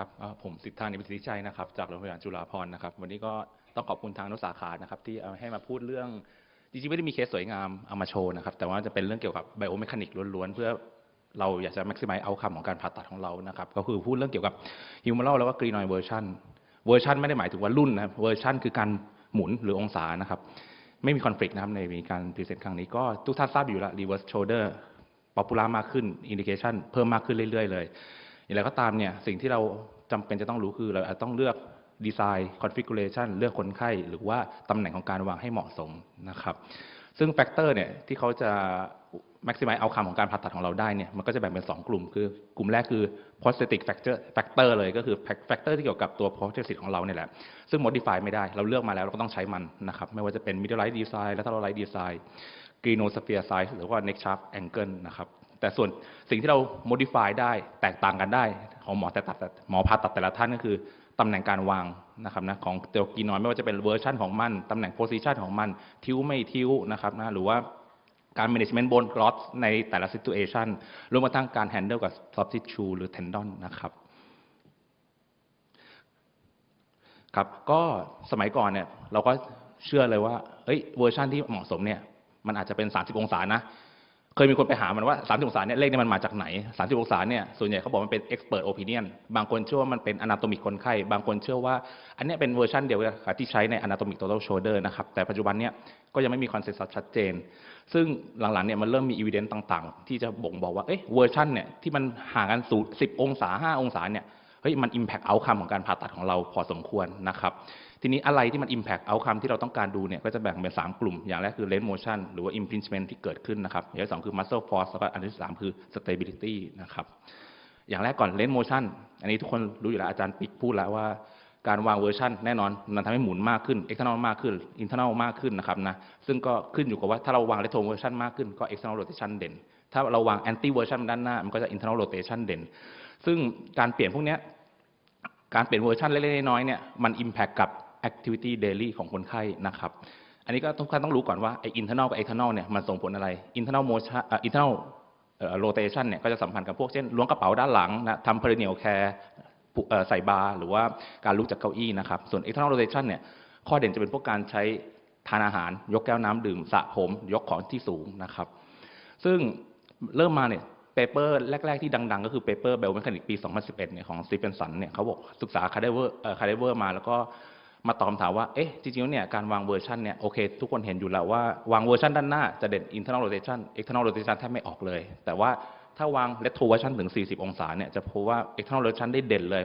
ครับผมสิทธานิพิธิชัยนะครับ จากโรงพยาบาลจุฬาภรณ์นะครับ วันนี้ก็ต้องขอบคุณทางนุสาขานะครับ ที่เอาให้มาพูดเรื่องจริงๆไม่ได้มีเคสสวยงามเอามาโชว์นะครับ แต่ว่าจะเป็นเรื่องเกี่ยวกับไบโอเมคานิกล้วนๆ เพื่อเราอยากจะ maximize outcome ของการผ่าตัดของเรานะครับ ก็คือพูดเรื่องเกี่ยวกับ humoral แล้วก็ glenoid version เวอร์ชันไม่ได้หมายถึงว่ารุ่นนะครับเวอร์ชันคือการหมุนหรือองศานะครับ ไม่มีคอนฟ lict นะครับในมีการพรีเซนต์ครั้งนี้ก็ทุกท่านทราบอยู่แล้ว reverse shoulder popular มากขึ้น indication เพิ่มมากขึ้นเรื่อยๆเลย อย่างไรก็ตามเนี่ยสิ่งที่เราจำเป็นจะต้องรู้คือเราต้องเลือกดีไซน์ configuration เลือกคนไข้ หรือว่าตำแหน่งของการวางให้เหมาะสมนะครับ ซึ่งแฟกเตอร์เนี่ยที่เขาจะ maximize outcome ของการผ่าตัดของเราได้เนี่ยมันก็จะแบ่งเป็น 2 กลุ่ม คือกลุ่มแรกคือ prosthetic factor factor เลยก็คือ factor ที่เกี่ยวกับตัว prosthetic ของเราเนี่ยแหละ ซึ่ง modify ไม่ได้ เราเลือกมาแล้วเราก็ต้องใช้มันนะครับไม่ว่าจะเป็น middle right design lateral right design glenosphere size หรือว่า neck shaft angle นะครับ แต่ส่วนสิ่งที่เรา modify ได้แตกต่างกันได้ ของหมอแต่ตัดหมอผ่าตัดแต่ละท่านก็คือตำแหน่งการวางนะครับนะของเตลกีนอยไม่ว่าจะเป็นเวอร์ชันของมันตำแหน่งโพซิชันของมันทิ้วไม่ทิ้วนะครับนะหรือว่าการ management bone growth ในแต่ละ situation รวมกระทั่งการ handle กับ soft tissue หรือ tendon นะครับครับก็สมัยก่อนเนี่ยเราก็เชื่อเลยว่าเอ้ยเวอร์ชันที่เหมาะสมเนี่ยมันอาจจะเป็น 30 องศานะ เคยมีคนไปหามันว่า30องศาเนี่ยเลขนี้มันมาจากไหน30องศาเนี่ยส่วนใหญ่เขาบอกมันเป็น expert opinion บางคนเชื่อว่ามันเป็น anatomic คนไข้ บางคนเชื่อว่า อันนี้เป็นเวอร์ชันเดียวกับที่ใช้ใน anatomic total shoulder นะครับ แต่ปัจจุบันเนี่ยก็ยังไม่มีคอนเซน s ัสชัดเจน ซึ่งหลังๆเนี่ยมันเริ่มมี evidence ต่างๆ ที่จะบ่งบอกว่าเอ้ยเวอร์ชันเนี่ยที่มันห่างกันสูตร10 องศา 5 องศาเนี่ยเฮ้ยมัน impact outcome ของการผ่าตัดของเราพอสมควรนะครับ ทีนี้อะไรที่มัน impact outcome ที่เราต้องการดูเนี่ยก็จะแบ่งเป็น 3 กลุ่ม อย่างแรกคือ range motion หรือว่า impingement ที่เกิดขึ้นนะครับ อย่างที่สองคือ muscle force แล้วก็อันที่สามคือ stability นะครับ อย่างแรกก่อน range motion อันนี้ทุกคนรู้อยู่แล้วอาจารย์ปิกพูดแล้วว่าการวางเวอร์ชันแน่นอนมันทำให้หมุนมากขึ้น external มากขึ้น internal มากขึ้นนะครับนะซึ่งก็ขึ้นอยู่กับว่าถ้าเราวาง retro version มากขึ้นก็ external rotation เด่น ถ้าเราวาง anti version ด้านหน้า มันก็จะ internal rotation เด่น ซึ่งการเปลี่ยนพวกนี้การเปลี่ยนเวอร์ชันเล็กๆน้อยๆเนี่ยมัน impact กับ activity daily ของคนไข้นะครับ อันนี้ก็ทุกท่านต้องรู้ก่อนว่าไอ้ internal กับ external เนี่ยมันส่งผลอะไร internal motion อ่อ internal เอ่อ rotation เนี่ยก็จะสัมพันธ์กับพวกเช่นล้วงกระเป๋าด้านหลังนะทำ perineal care ใส่บาร์หรือว่าการลุกจากเก้าอี้นะครับ ส่วน external rotation เนี่ยข้อเด่นจะเป็นพวกการใช้ทานอาหาร ยกแก้วน้ำดื่มสระผมยกของที่สูงนะครับ ซึ่งเริ่มมาเนี่ยเปเปอร์แรก ๆ ที่ดัง ๆ ก็คือเปเปอร์เบลเมคานิกปี 2011เนี่ยของสตีเฟนสันเนี่ยเขาบอกศึกษาคาเดเวอร์คาเดเวอร์มาแล้วก็ มาตอบคำถามว่า เอ๊ะ จริงๆแล้วเนี่ย การวางเวอร์ชันเนี่ย โอเค ทุกคนเห็นอยู่แล้วว่า วางเวอร์ชันด้านหน้าจะเด่น internal rotation external rotation แทบไม่ออกเลย แต่ว่าถ้าวาง retro version ถึง 40 องศาเนี่ย จะพบว่า external rotation ได้เด่นเลย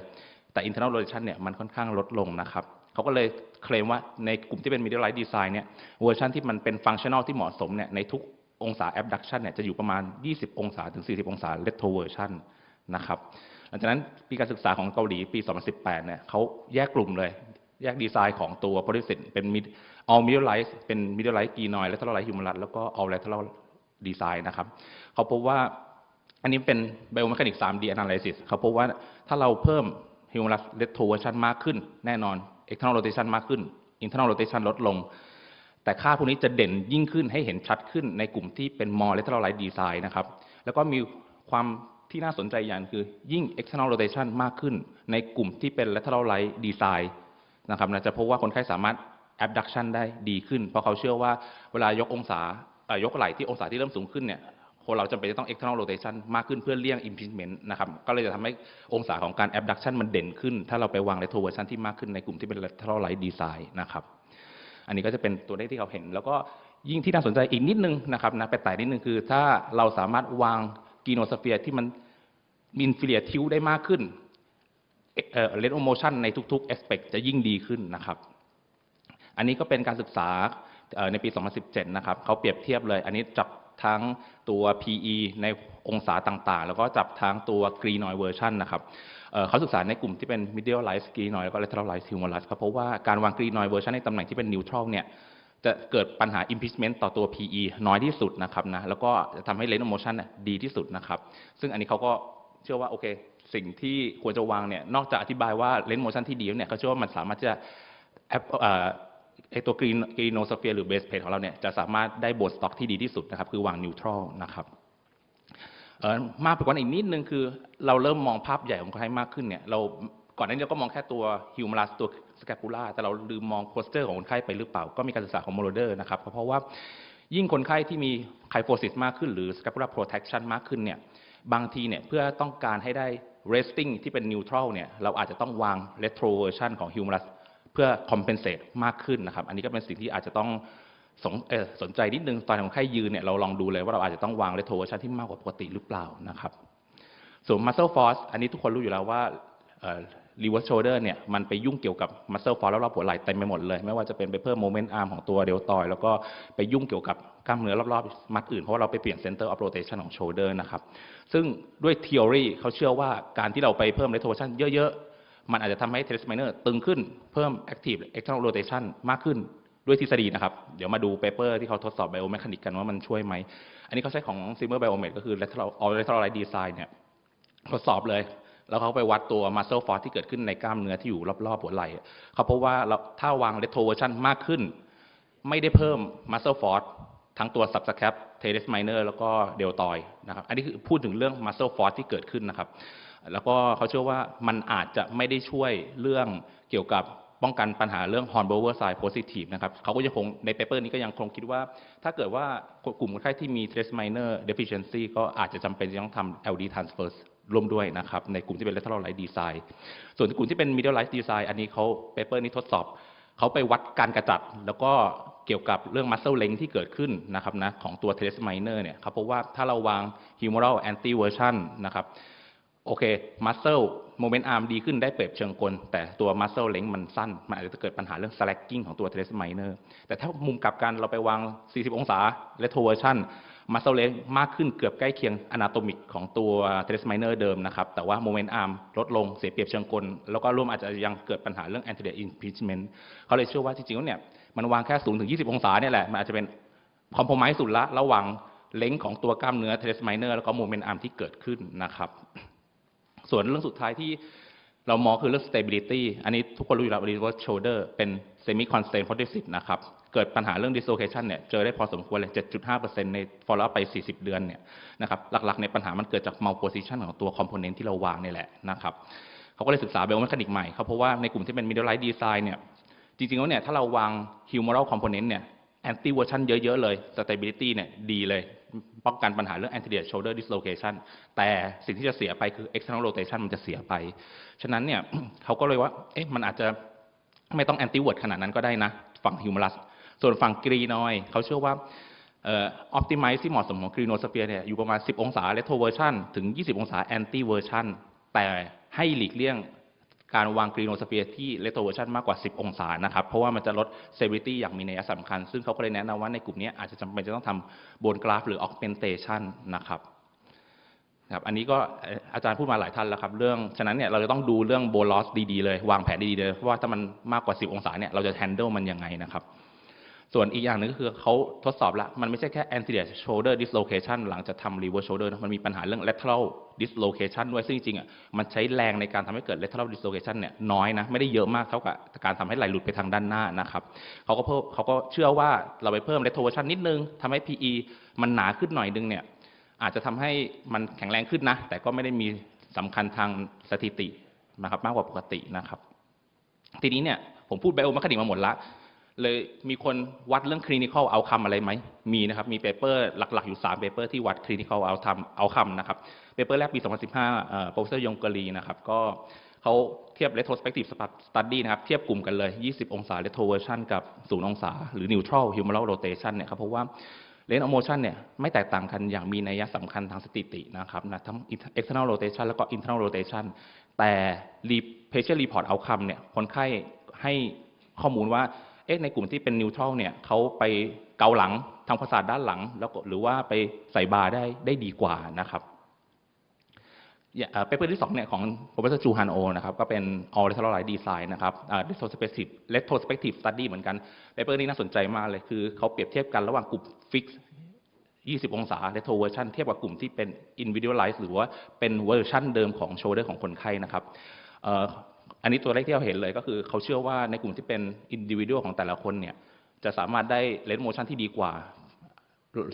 แต่ internal rotation เนี่ย มันค่อนข้างลดลงนะครับ เขาก็เลยเคลมว่าในกลุ่มที่เป็น middle right design เนี่ย เวอร์ชันที่มันเป็น functional ที่เหมาะสมเนี่ย ในทุกองศา abduction เนี่ย จะอยู่ประมาณ 20 องศาถึง 40 องศา retroversion นะครับ หลังจากนั้นปีการศึกษาของเกาหลีปี 2018 เนี่ยเขาแยกกลุ่มเลย แยกดีไซน์ของตัวโพลิสิตเป็นมิดเอามิดไลท์เป็นมิดไลท์กีนอยด์และทัลไลท์ฮิวมรัสแล้วก็เอาไลท์ทัลดีไซน์นะครับเขาพบว่าอันนี้เป็นไบโอเมคานิก 3D นัลลิซิสเขาพบว่าถ้าเราเพิ่มฮิวมรัสเลตโทเวอร์ชันมากขึ้น แน่นอน external rotation มากขึ้น internal rotation ลดลง แต่ค่าพวกนี้จะเด่นยิ่งขึ้นให้เห็นชัดขึ้นในกลุ่มที่เป็นมอลเ lateral ไรส์ดีไซน์นะครับ แล้วก็มีความที่น่าสนใจอย่างคือยิ่ง external rotation มากขึ้น ในกลุ่มที่เป็น lateral light design นะครับนะจะพบว่าคนไข้สามารถ abduction ได้ดีขึ้น เพราะเขาเชื่อว่าเวลายกองศาเอ่อยกไหล่ที่องศาที่เริ่มสูงขึ้นเนี่ยคนเราจำเป็นจะต้อง external rotation มากขึ้นเพื่อเลี่ยง impingement นะครับ ก็เลยจะทำให้องศาของการ abduction มันเด่นขึ้น ถ้าเราไปวาง retroversion ที่มากขึ้นในกลุ่มที่เป็น lateral right design นะครับ อันนี้ก็จะเป็นตัวเลขที่เราเห็น แล้วก็ยิ่งที่น่าสนใจอีกนิดนึงนะครับนะไปแต่นิดนึงคือ ถ้าเราสามารถวางกีโนสเฟียร์ที่มันมินฟิเลียทิวได้มากขึ้น เออเลนโอโมชันในทุกๆ aspect จะยิ่งดีขึ้นนะครับ อันนี้ก็เป็นการศึกษาในปี 2017 นะครับเขาเปรียบเทียบเลย อันนี้จับทั้งตัว PE ในองศาต่างๆ แล้วก็จับทั้งตัว Greenoid version นะครับเเขาศึกษาในกลุ่มที่เป็น medial rise Greenoid แล้วก็ lateral rise humerus เขาพบว่าการวาง Greenoid version ในตำแหน่งที่เป็น neutral เนี่ยจะเกิดปัญหา impingement ต่อตัว PE น้อยที่สุดนะครับนะแล้วก็จะทำให้ range of motion เนี่ยดีที่สุดนะครับ ซึ่งอันนี้เขาก็เชื่อว่าโอเค สิ่งที่ควรจะวางเนี่ยนอกจากอธิบายว่า range of motion ที่ดีแล้วเนี่ยเขาเชื่อว่ามันสามารถจะเอ่อไอตัวกรีนกรีโนสเฟียร์หรือเบสเพลของเราเนี่ยจะสามารถได้โบสต็อกที่ดีที่สุดนะครับคือวางนิวทรัลนะครับมากไปกว่านั้นอีกนิดนึงคือ เราเริ่มมองภาพใหญ่ของคนไข้มากขึ้นเนี่ยเราก่อนหน้านี้เราก็มองแค่ตัวฮิวมัลัสตัวสแคปูล่าแต่เราลืมมองโพสเตอร์ของคนไข้ไปหรือเปล่า ก็มีการศึกษาของโมโรเดอร์นะครับเพราะว่ายิ่งคนไข้ที่มีไคโฟซิสมากขึ้นหรือ scapular protection มากขึ้นเนี่ยบางทีเนี่ยเพื่อต้องการให้ได้ resting ที่เป็น neutral เนี่ยเราอาจจะต้องวาง retroversion ของ humerus เพื่อ compensate มากขึ้นนะครับ อันนี้ก็เป็นสิ่งที่อาจจะต้องสนสนใจนิดนึง ตอนคนไข้ยืนเนี่ยเราลองดูเลยว่าเราอาจจะต้องวาง retroversion ที่มากกว่าปกติหรือเปล่านะครับส่วน muscle force อันนี้ทุกคนรู้อยู่แล้วว่าเอ่อ reverse shoulder เนี่ยมันไปยุ่งเกี่ยวกับ muscle force รอบๆหัวไหล่เต็มไปหมดเลย ไม่ว่าจะเป็นไปเพิ่ม moment arm ของตัวเดลตอยแล้วก็ไปยุ่งเกี่ยวกับ กล้ามเนื้อรอบๆ มัดอื่น เพราะว่าเราไปเปลี่ยน center of rotation ของ shoulder นะครับ ซึ่งด้วย theory เขาเชื่อว่าการที่เราไปเพิ่ม retroversion เยอะๆ มันอาจจะทำให้ teres minor ตึงขึ้นเพิ่ม active external rotation มากขึ้นด้วยทฤษฎีนะครับ เดี๋ยวมาดูเปเปอร์ที่เขาทดสอบ biomechanic กันว่ามันช่วยไหม อันนี้เขาใช้ของ Zimmer Biomet ก็คือ lateral all lateral right design เนี่ยทดสอบเลยแล้วเขาไปวัดตัว muscle force ที่เกิดขึ้นในกล้ามเนื้อที่อยู่รอบๆหัวไหล่เขาพบว่าเราถ้าวาง retroversion มากขึ้น ไม่ได้เพิ่ม muscle force ทั้งตัว subscap teres minor แล้วก็ deltoid นะครับ อันนี้คือพูดถึงเรื่อง muscle force ที่เกิดขึ้นนะครับ แล้วก็เขาเชื่อว่ามันอาจจะไม่ได้ช่วยเรื่องเกี่ยวกับป้องกันปัญหาเรื่อง Hornblower side positive นะครับเขาก็ยังคงในเปเปอร์นี้ก็ยังคงคิดว่า ถ้าเกิดว่ากลุ่มคนไข้ที่มี teres minor deficiency ก็อาจจะจำเป็นจะต้องทำ LD transverse ร่วมด้วยนะครับในกลุ่มที่เป็น lateral right design ส่วนกลุ่มที่เป็น middle right design อันนี้เขาเปเปอร์นี้ทดสอบ เขาไปวัดการกระจัด แล้วก็ เกี่ยวกับเรื่อง muscle length ที่เกิดขึ้นนะครับนะของตัว teres minor เนี่ยเขาพบว่าถ้าเราวาง humeral anti version นะครับโอเค muscle moment arm ดีขึ้นได้เปรียบเชิงกล แต่ตัว muscle length มันสั้น มันอาจจะเกิดปัญหาเรื่อง slacking ของตัว teres minor แต่ถ้ามุมกลับกันเราไปวาง 40 องศา retroversion muscle length มากขึ้นเกือบใกล้เคียง anatomic ของตัว teres minor เดิมนะครับแต่ว่า moment arm ลดลงเสียเปรียบเชิงกล แล้วก็ร่วมอาจจะยังเกิดปัญหาเรื่อง anterior impingement เขาเลยเชื่อว่าจริงๆแล้วเนี่ย มันวางแค่0ถึง20 องศาเนี่ยแหละ มันอาจจะเป็นคอมโพม s e สุดละระหว่างเล้งของตัวกล้ามเนื้อ teres minor แล้วก็ moment arm ที่เกิดขึ้นนะครับ ส่วนเรื่องสุดท้ายที่เรามองคือเรื่อง stability อันนี้ทุกคนรู้อยู่แล้ว reverse shoulder เป็น semi constant progressive นะครับ เกิดปัญหาเรื่อง dislocation เนี่ย เจอได้พอสมควรเลย 7.5%ใน follow up ไป 40 เดือนเนี่ยนะครับ หลักๆ ในปัญหามันเกิดจาก malposition ของตัว component ที่เราวางนี่แหละนะครับ เขาก็เลยศึกษา biomechanic ใหม่เขาเพราะว่าในกลุ่มที่เป็น middle right design เนี่ย จริงๆแล้วเนี่ยถ้าเราวาง humeral component เนี่ย anti version เยอะ ๆ เลย stability เนี่ยดีเลยป้องกันปัญหาเรื่อง anterior shoulder dislocation แต่สิ่งที่จะเสียไปคือ external rotation มันจะเสียไป ฉะนั้นเนี่ยเขาก็เลยว่าเอ๊ะมันอาจจะไม่ต้อง anti word ขนาดนั้นก็ได้นะ ฝั่ง humerus ส่วนฝั่งกรีนอยเขาเชื่อว่าเอ่อ optimize ที่เหมาะสมของ crinosphere เนี่ยอยู่ประมาณ 10 องศา retroversion ถึง 20 องศา anti version แต่ให้หลีกเลี่ยง การวางกรีโนสเฟียร์ที่เลโทเวอร์ชันมากกว่า 10 องศานะครับ เพราะว่ามันจะลดเซ v ริตี้อย่างมีนัยสำคัญ ซึ่งเขาก็เลยแนะนำว่าในกลุ่มนี้อาจจะจำเป็นจะต้องทำโบนกราฟหรือออกเ n นเ t ชันนะครับครับอันนี้ก็อาจารย์พูดมาหลายท่านแล้วครับเรื่องฉะนั้นเนี่ยเราจะต้องดูเรื่องโบลอสดีๆเลยวางแผนดีๆเลยเพราะว่าถ้ามันมากกว่า 10 องศาเนี่ยเราจะแฮนเดิลมันยังไงนะครับ ส่วนอีกอย่างหนึ่งก็คือเขาทดสอบละมันไม่ใช่แค่ anterior shoulder dislocation หลังจากทำ reverse shoulder นะมันมีปัญหาเรื่อง lateral dislocation ด้วยซึ่งจริงๆอะมันใช้แรงในการทำให้เกิด lateral dislocation เนี่ยน้อยนะไม่ได้เยอะมากเท่ากับการทำให้ไหลหลุดไปทางด้านหน้านะครับเขาก็เพิ่มเขาก็เชื่อว่าเราไปเพิ่ม retroversion นิดนึงทำให้ PE มันหนาขึ้นหน่อยนึงเนี่ยอาจจะทำให้มันแข็งแรงขึ้นนะ แต่ก็ไม่ได้มีสำคัญทางสถิตินะครับมากกว่าปกตินะครับ ทีนี้เนี่ยผมพูดไบโอมคคนิกมาหมดละ เลยมีคนวัดเรื่อง clinical outcome อะไรไหม มีนะครับ มีเปเปอร์หลัก ๆ อยู่ 3 เปเปอร์ที่วัด clinical outcome outcome นะครับ เปเปอร์แรกปี 2015เอ่อ professor ยงกรีนะครับ ก็เขาเทียบ retrospective study นะครับ เทียบกลุ่มกันเลย 20 องศา retroversion กับ 0 องศา หรือ neutral humeral rotation เนี่ยครับ เพราะว่า range of motion เนี่ยไม่แตกต่างกันอย่างมีนัยสำคัญทางสถิตินะครับนะทั้ง external rotation แล้วก็ internal rotation แต่ patient report outcome เนี่ยคนไข้ให้ข้อมูลว่า อ๊ะในกลุ่มที่เป็นนิวทรัลเนี่ยเขาไปเกาหลังทางประสาทด้านหลัง แล้วก็หรือว่าไปใส่บาร์ได้ได้ดีกว่านะครับเปเปอร์ที่สองเนี่ยของ professor จูฮันโอนะครับก็เป็น all lateral right design นะครับ retrospective retrospective study เหมือนกันเปเปอร์นี้น่าสนใจมากเลยคือเขาเปรียบเทียบกันระหว่างกลุ่ม fix 20 องศา retroversion เทียบกับกลุ่มที่เป็น individualize หรือว่าเป็นเวอร์ชันเดิมของ shoulder ของคนไข้นะครับ อันนี้ตัวเลขที่เราเห็นเลยก็คือเขาเชื่อว่าในกลุ่มที่เป็น individual ของแต่ละคนเนี่ยจะสามารถได้ range motion ที่ดีกว่า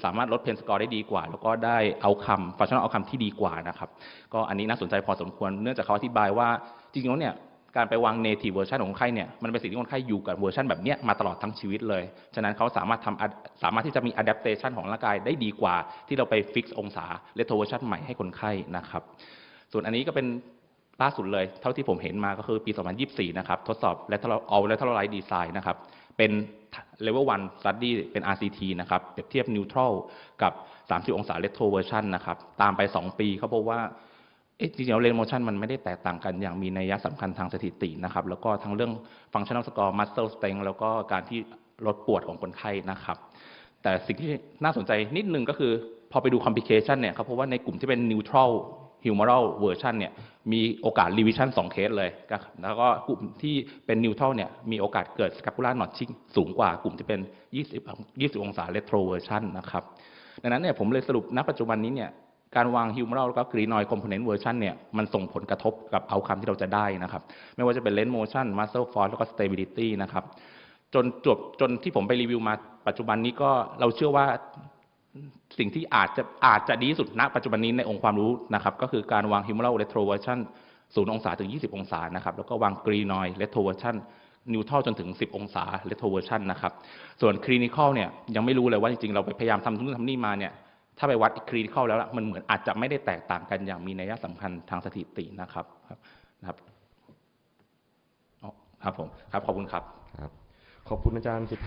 สามารถลดเพนสกอร์ได้ดีกว่า แล้วก็ได้เอาคำฟังชั่นเอาคำที่ดีกว่านะครับ ก็อันนี้น่าสนใจพอสมควรเนื่องจากเขาอธิบายว่าจริงๆแล้วเนี่ยการไปวาง native version ของคนไข้เนี่ยมันเป็นสิ่งที่คนไข้อยู่กับเวอร์ชันแบบเนี้ยมาตลอดทั้งชีวิตเลย ฉะนั้นเขาสามารถทำสามารถที่จะมี adaptation ของร่างกายได้ดีกว่า ที่เราไป fix องศา retro version ใหม่ให้คนไข้นะครับ ส่วนอันนี้ก็เป็น ล่าสุดเลย เท่าที่ผมเห็นมาก็คือปี 2024 นะครับ ทดสอบ lateral all lateralized design นะครับ เป็น level 1 study เป็น RCT นะครับ เปรียบเทียบ neutral กับ 30 องศา retro version นะครับ ตามไป 2 ปีเขาพบว่าเอ๊ะจริงๆแล้ว range motion มันไม่ได้แตกต่างกันอย่างมีนัยสำคัญทางสถิตินะครับ แล้วก็ทั้งเรื่อง functional score muscle strength แล้วก็การที่ลดปวดของคนไข้นะครับ แต่สิ่งที่น่าสนใจนิดนึงก็คือ พอไปดู complication เนี่ยเขาพบว่าในกลุ่มที่เป็น neutral humoral version เนี่ยมีโอกาส revision 2เคสเลยแล้วก็กลุ่มที่เป็น neutral เนี่ยมีโอกาสเกิด scapular notching สูงกว่ากลุ่มที่เป็น 20 20 องศา retro version นนะครับดังนั้นเนี่ยผมเลยสรุปณปัจจุบันนี้เนี่ยการวาง humoral แล้วก็ glenoid component version เนี่ยมันส่งผลกระทบกับเอาคำที่เราจะได้นะครับ ไม่ว่าจะเป็น range motion muscle force แล้วก็ stability นะครับจนจบจนที่ผมไปรีวิวมาปัจจุบันนี้ก็เราเชื่อว่า สิ่งที่อาจจะอาจจะดีสุดณปัจจุบันนี้ในองค์ความรู้นะครับ ก็คือการวาง humeral retroversion 0 องศาถึง 20 องศานะครับ แล้วก็วาง glenoid retroversion neutral จนถึง 10 องศา retroversion นะครับ ส่วน clinical เนี่ยยังไม่รู้เลยว่าจริงๆ เราไปพยายามทำนู่นทำนี่มาเนี่ยถ้าไปวัด clinical แล้วละมันเหมือนอาจจะไม่ได้แตกต่างกันอย่างมีนัยสำคัญทางสถิตินะครับครับนะครับครับผมครับขอบคุณครับครับขอบคุณอาจารย์สิทธา